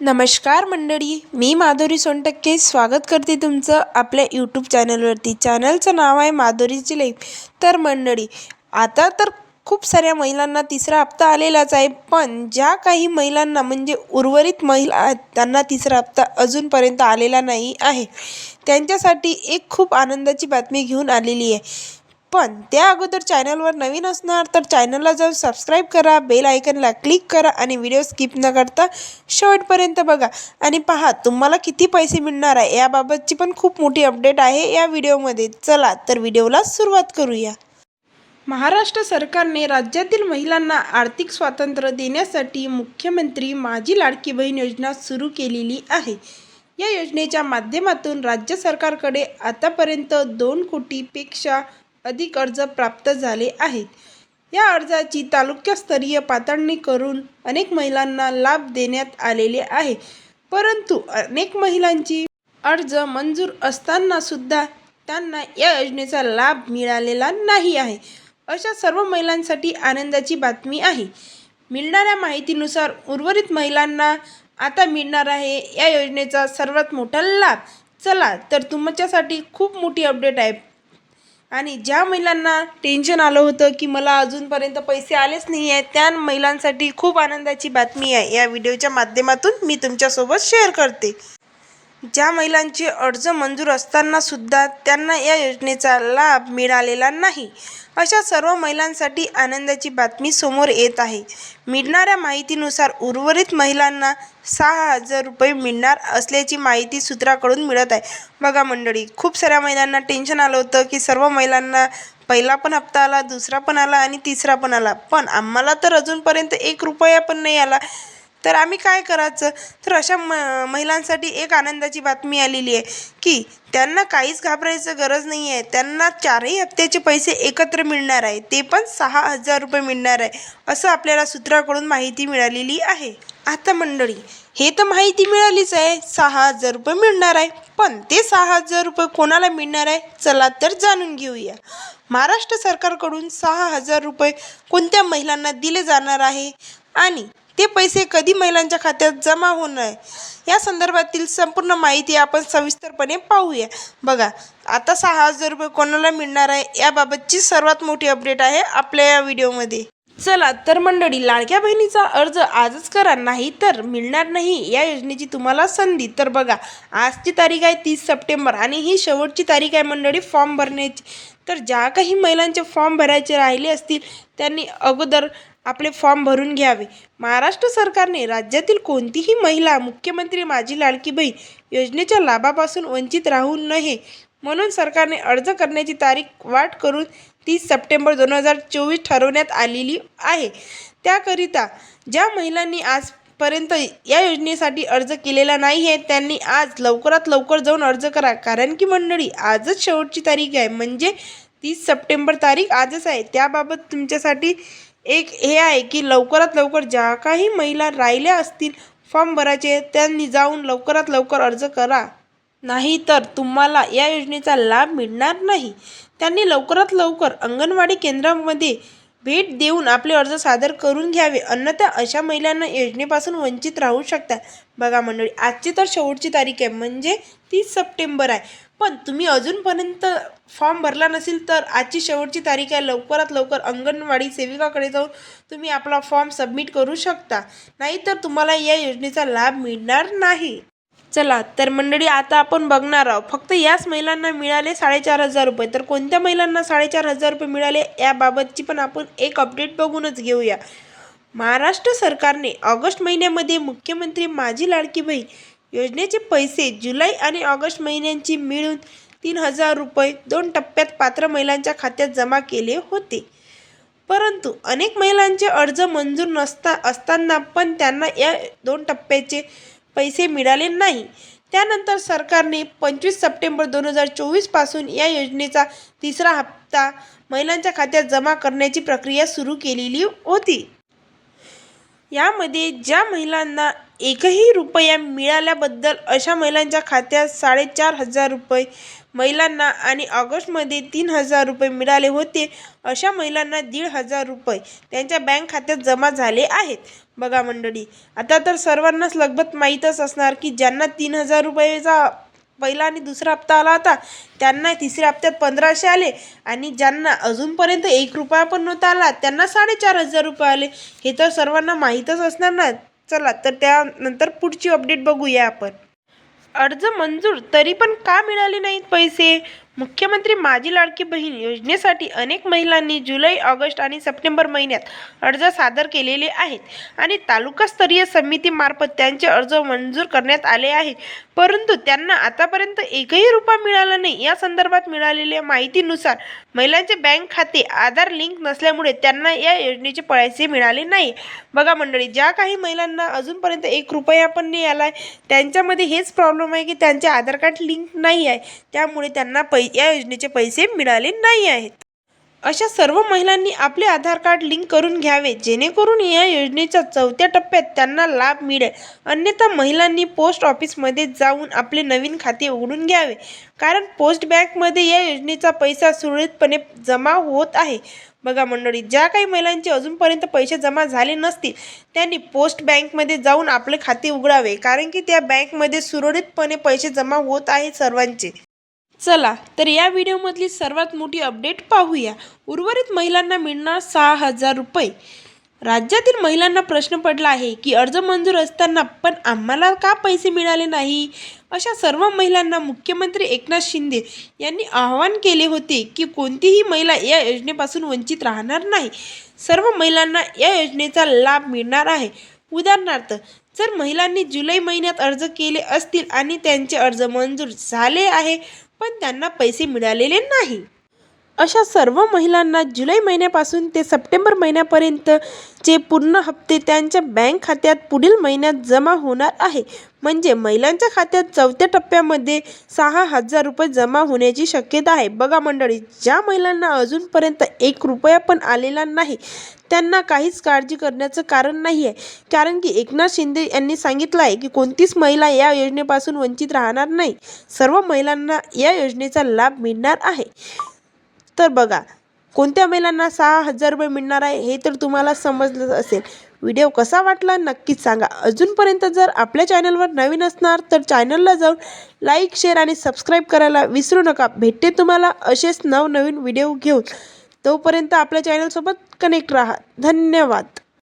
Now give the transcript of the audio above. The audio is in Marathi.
नमस्कार मंडळी मी माधुरी सोनटक्के स्वागत करते तुमचं आपल्या यूट्यूब चॅनलवरती चॅनलचं नाव आहे माधुरीची लाईफ तर मंडळी आता तर खूप साऱ्या महिलांना तिसरा हप्ता आलेलाच आहे पण ज्या काही महिलांना म्हणजे उर्वरित महिला आहेत त्यांना तिसरा हप्ता अजूनपर्यंत आलेला नाही आहे. त्यांच्यासाठी एक खूप आनंदाची बातमी घेऊन आलेली आहे. पण त्या अगोदर चॅनलवर नवीन असणार तर चॅनलला जाऊन सबस्क्राईब करा बेल आयकनला क्लिक करा आणि व्हिडिओ स्किप न करता शेवटपर्यंत बघा. आणि पहा तुम्हाला किती पैसे मिळणार आहे याबाबतची पण खूप मोठी अपडेट आहे या व्हिडिओमध्ये चला तर व्हिडिओला सुरुवात करूया. महाराष्ट्र सरकारने राज्यातील महिलांना आर्थिक स्वातंत्र्य देण्यासाठी मुख्यमंत्री माझी लाडकी बहीण योजना सुरू केलेली आहे. या योजनेच्या माध्यमातून राज्य सरकारकडे आतापर्यंत दोन कोटीपेक्षा अधिक अर्ज प्राप्त झाले आहेत. या अर्जाची तालुकास्तरीय पातळणी करून अनेक महिलांना लाभ देण्यात आलेले आहे. परंतु अनेक महिलांची अर्ज मंजूर असताना सुद्धा त्यांना या योजनेचा लाभ मिळालेला नाही आहे. अशा सर्व महिलांसाठी आनंदाची बातमी आहे. मिळणाऱ्या माहितीनुसार उर्वरित महिलांना आता मिळणार आहे या योजनेचा सर्वात मोठा लाभ. चला तर तुमच्यासाठी खूप मोठी अपडेट आहे. आणि ज्या महिलांना टेन्शन आलं होतं की मला अजूनपर्यंत पैसे आलेच नाही आहेत त्या महिलांसाठी खूप आनंदाची बातमी आहे. या व्हिडिओच्या माध्यमातून मी तुमच्यासोबत शेअर करते. ज्या महिलांचे अर्ज मंजूर असताना सुद्धा त्यांना या योजनेचा लाभ मिळालेला नाही. अशा सर्व महिलांसाठी आनंदाची बातमी समोर येत आहे. मिळणाऱ्या माहितीनुसार उर्वरित महिलांना सहा हजार रुपये मिळणार असल्याची माहिती सूत्राकडून मिळत आहे. बघा मंडळी खूप साऱ्या महिलांना टेन्शन आलं होतं की सर्व महिलांना पहिला पण हप्ता आला दुसरा पण आला आणि तिसरा पण आला. पण आम्हाला तर अजूनपर्यंत एक रुपया पण नाही आला. तर आम्ही काय करायचं? तर अशा म महिलांसाठी एक आनंदाची बातमी आलेली आहे की त्यांना काहीच घाबरायचं गरज नाही आहे त्यांना चारही हप्त्याचे पैसे एकत्र मिळणार आहे. ते पण सहा हजार रुपये मिळणार आहे असं आपल्याला सूत्राकडून माहिती मिळालेली आहे. आता मंडळी हे तर माहिती मिळालीच आहे. सहा हजार रुपये मिळणार आहे पण ते सहा हजार रुपये कोणाला मिळणार आहे? चला तर जाणून घेऊया. महाराष्ट्र सरकारकडून सहा हजार रुपये कोणत्या महिलांना दिले जाणार आहे? आणि ते पैसे कधी महिलांच्या खात्यात जमा होणार या संदर्भातील संपूर्ण माहिती आपण सविस्तरपणे पाहूया. बघा आता सहा हजार रुपये कोणाला मिळणार आहे? याबाबतची सर्वात मोठी अपडेट आहे आपल्या या व्हिडिओमध्ये. चला तर मंडळी लाडक्या बहिणीचा अर्ज आजच करा. नाही तर मिळणार नाही या योजनेची तुम्हाला संधी. तर बघा आजची तारीख आहे तीस सप्टेंबर आणि ही शेवटची तारीख आहे मंडळी फॉर्म भरण्याची. तर ज्या काही महिलांचे फॉर्म भरायचे राहिले असतील त्यांनी अगोदर आपले फॉर्म भरून घ्यावे. महाराष्ट्र सरकारने राज्यातील कोणतीही महिला मुख्यमंत्री माझी लाडकी बहीण योजनेच्या लाभापासून वंचित राहू नये म्हणून सरकारने अर्ज करण्याची तारीख वाट करून तीस सप्टेंबर दोन हजार चोवीस ठरवण्यात आलेली आहे. त्याकरिता ज्या महिलांनी आजपर्यंत या योजनेसाठी अर्ज केलेला नाही आहे त्यांनी आज लवकरात लवकर जाऊन अर्ज करा. कारण की मंडळी आजच शेवटची तारीख आहे. म्हणजे तीस सप्टेंबर तारीख आजच आहे. त्याबाबत तुमच्यासाठी एक हे आहे की लवकरात लवकर ज्या काही महिला राहिल्या असतील फॉर्म भरायचे त्यांनी जाऊन लवकरात लवकर अर्ज करा. नाही तर तुम्हाला या योजनेचा लाभ मिळणार नाही. त्यांनी लवकरात लवकर अंगणवाडी केंद्रामध्ये भेट देऊन आपले अर्ज सादर करून घ्यावे. अन्यथा अशा महिलांना योजनेपासून वंचित राहू शकतात. बघा मंडळी आजची तर शेवटची तारीख आहे म्हणजे तीस सप्टेंबर आहे. पण तुम्ही अजूनपर्यंत फॉर्म भरला नसेल तर आजची शेवटची तारीख आहे. लवकरात लवकर अंगणवाडी सेविकाकडे जाऊन तुम्ही आपला फॉर्म सबमिट करू शकता. नाहीतर तुम्हाला या योजनेचा लाभ मिळणार नाही. चला तर मंडळी आता आपण बघणार आहोत. फक्त याच महिलांना मिळाले साडेचार हजार रुपये. तर कोणत्या महिलांना साडेचार हजार रुपये मिळाले याबाबतची पण आपण एक अपडेट बघूनच घेऊया. महाराष्ट्र सरकारने ऑगस्ट महिन्यामध्ये मुख्यमंत्री माझी लाडकी बहीण योजनेचे पैसे जुलै आणि ऑगस्ट महिन्यांची मिळून तीन हजार रुपये दोन टप्प्यात पात्र महिलांच्या खात्यात जमा केले होते. परंतु अनेक महिलांचे अर्ज मंजूर नसता असताना पण त्यांना या दोन टप्प्याचे पैसे मिळाले नाही. त्यानंतर सरकारने पंचवीस सप्टेंबर दोन हजार चोवीसपासून या योजनेचा तिसरा हप्ता महिलांच्या खात्यात जमा करण्याची प्रक्रिया सुरू केलेली होती. यामध्ये ज्या महिलांना एकही रुपया मिळाल्याबद्दल अशा महिलांच्या खात्यात साडेचार हजार रुपये महिलांना आणि ऑगस्टमध्ये तीन हजार रुपये मिळाले होते अशा महिलांना दीड हजार रुपये त्यांच्या बँक खात्यात जमा झाले आहेत. बघा मंडळी आता तर सर्वांनाच लगभग माहीतच असणार की ज्यांना तीन हजार रुपयेचा पहिला आणि दुसरा हप्ता आला होता त्यांना तिसऱ्या हप्त्यात पंधराशे आले आणि ज्यांना अजूनपर्यंत एक रुपया पण नव्हता आला त्यांना साडेचार हजार रुपये आले. हे तर सर्वांना माहीतच असणार ना. चला तर त्यानंतर पुढची अपडेट बघूया आपण. अर्ज मंजूर तरी पण का मिळाले नाहीत पैसे? मुख्यमंत्री माझी लाडकी बहीण योजनेसाठी अनेक महिलांनी जुलै ऑगस्ट आणि सप्टेंबर महिन्यात अर्ज सादर केलेले आहेत आणि तालुकास्तरीय समितीमार्फत त्यांचे अर्ज मंजूर करण्यात आले आहेत. परंतु त्यांना आतापर्यंत एकही रुपया मिळाला नाही. या संदर्भात मिळालेल्या माहितीनुसार महिलांचे बँक खाते आधार लिंक नसल्यामुळे त्यांना या योजनेचे पैसे मिळाले नाही. बघा मंडळी ज्या काही महिलांना अजूनपर्यंत एक रुपया पण नाही आला आहे त्यांच्यामध्ये हेच प्रॉब्लेम आहे की त्यांचे आधार कार्ड लिंक नाही आहे. त्यामुळे त्यांना पै या योजनेचे पैसे मिळाले नाही आहेत. अशा सर्व महिलांनी आपले आधार कार्ड लिंक करून घ्यावे जेणेकरून या योजनेच्या चौथ्या टप्प्यात त्यांना लाभ मिळेल. अन्यथा महिलांनी पोस्ट ऑफिसमध्ये जाऊन आपले नवीन खाते उघडून घ्यावे. कारण पोस्ट बँकमध्ये या योजनेचा पैसा सुरळीतपणे जमा होत आहे. बघा मंडळी ज्या काही महिलांचे अजूनपर्यंत पैसे जमा झाले नसतील त्यांनी पोस्ट बँकमध्ये जाऊन आपले खाते उघडावे. कारण की त्या बँकमध्ये सुरळीतपणे पैसे जमा होत आहे सर्वांचे. चला तर या व्हिडिओमधली सर्वात मोठी अपडेट पाहूया. उर्वरित महिलांना मिळणार सहा हजार रुपये. राज्यातील महिलांना प्रश्न पडला आहे की अर्ज मंजूर असताना पण आम्हाला का पैसे मिळाले नाही? अशा सर्व महिलांना मुख्यमंत्री एकनाथ शिंदे यांनी आवाहन केले होते की कोणतीही महिला या योजनेपासून वंचित राहणार नाही. सर्व महिलांना या योजनेचा लाभ मिळणार आहे. उदाहरणार्थ जर महिलांनी जुलै महिन्यात अर्ज केले असतील आणि त्यांचे अर्ज मंजूर झाले आहे पण त्यांना पैसे मिळालेले नाही. अशा सर्व महिलांना जुलै महिन्यापासून ते सप्टेंबर महिन्यापर्यंतचे पूर्ण हप्ते त्यांच्या बँक खात्यात पुढील महिन्यात जमा होणार आहे. म्हणजे महिलांच्या खात्यात चौथ्या टप्प्यामध्ये सहा हजार रुपये जमा होण्याची शक्यता आहे. बघा मंडळी ज्या महिलांना अजूनपर्यंत एक रुपया पण आलेला नाही त्यांना काहीच काळजी करण्याचं कारण नाही आहे कारण की एकनाथ शिंदे यांनी सांगितलं आहे की कोणतीच महिला या योजनेपासून वंचित राहणार नाही. सर्व महिलांना या योजनेचा लाभ मिळणार आहे. तर बघा कोणत्या महिलांना सहा हजार रुपये मिळणार आहे हे तर तुम्हाला समजलं असेल. व्हिडिओ कसा वाटला नक्कीच सांगा. अजूनपर्यंत जर आपल्या चॅनलवर नवीन असणार तर चॅनलला जाऊन लाईक शेअर आणि सबस्क्राईब करायला विसरू नका. भेटते तुम्हाला असेच नवनवीन व्हिडिओ घेऊन. तोपर्यंत आपल्या चॅनलसोबत कनेक्ट राहा. धन्यवाद.